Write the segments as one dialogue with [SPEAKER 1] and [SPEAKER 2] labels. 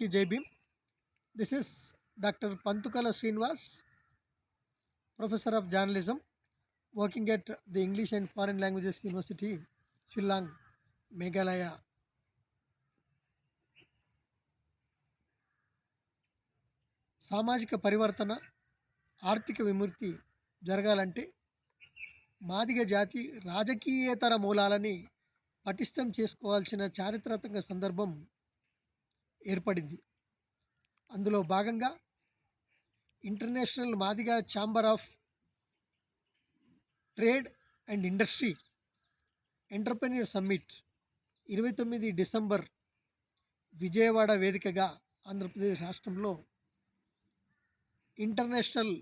[SPEAKER 1] అందరికీ జై Bhim. This is doctor Panthukala Srinivas professor of journalism working at the English and foreign languages university Shillong Meghalaya సామాజిక పరివర్తన ఆర్థిక విముక్తి జరగాలంటే మాదిగ జాతి రాజకీయేతర మూలాలని పటిష్టం చేసుకోవాల్సిన చారిత్రాత్మక సందర్భం ఏర్పడింది. అందులో భాగంగా international Madiga chamber of trade and industry entrepreneur summit ఇరవై తొమ్మిది డిసెంబర్ విజయవాడ వేదికగా ఆంధ్రప్రదేశ్ రాష్ట్రంలో ఇంటర్నేషనల్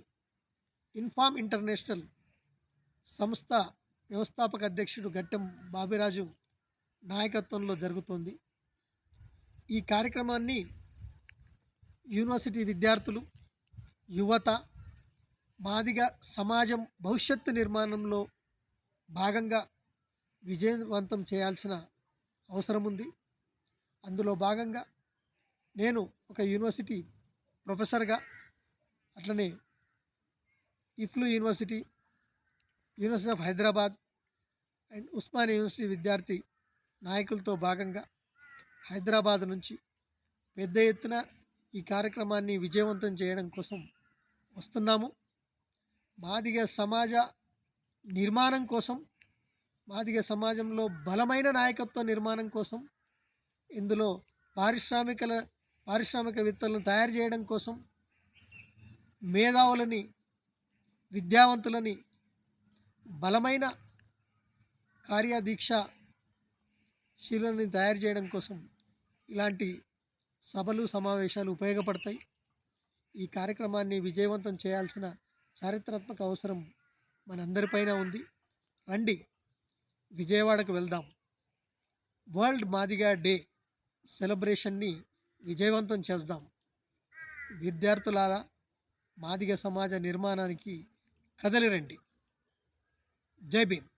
[SPEAKER 1] ఇన్ఫామ్ ఇంటర్నేషనల్ సంస్థ వ్యవస్థాపక అధ్యక్షుడు గట్టెం బాబిరాజు నాయకత్వంలో జరుగుతోంది. ఈ కార్యక్రమాన్ని యూనివర్సిటీ విద్యార్థులు యువత మాదిగ సమాజం భవిష్యత్తు నిర్మాణంలో భాగంగా విజయవంతం చేయాల్సిన అవసరం ఉంది. అందులో భాగంగా నేను ఒక యూనివర్సిటీ ప్రొఫెసర్గా అట్లనే EFLU university university of Hyderabad and Osmania university విద్యార్థి నాయకులతో భాగంగా హైదరాబాద్ నుంచి పెద్ద ఎత్తున ఈ కార్యక్రమాన్ని విజయవంతం చేయడం కోసం వస్తున్నాము. మాదిగ సమాజ నిర్మాణం కోసం మాదిగ సమాజంలో బలమైన నాయకత్వ నిర్మాణం కోసం ఇందులో పారిశ్రామికల పారిశ్రామికవేత్తలను తయారు చేయడం కోసం మేధావులని విద్యావంతులని బలమైన కార్యదీక్ష శిలని తయారు చేయడం కోసం ఇలాంటి సభలు సమావేశాలు ఉపయోగపడతాయి. ఈ కార్యక్రమాన్ని విజయవంతం చేయాల్సిన చారిత్రాత్మక అవసరం మనందరిపైన ఉంది. రండి విజయవాడకు వెళ్దాం. వరల్డ్ మాదిగా డే సెలబ్రేషన్ని విజయవంతం చేద్దాం. విద్యార్థులారా మాదిగ సమాజ నిర్మాణానికి కదలిరండి. జై భీమ్.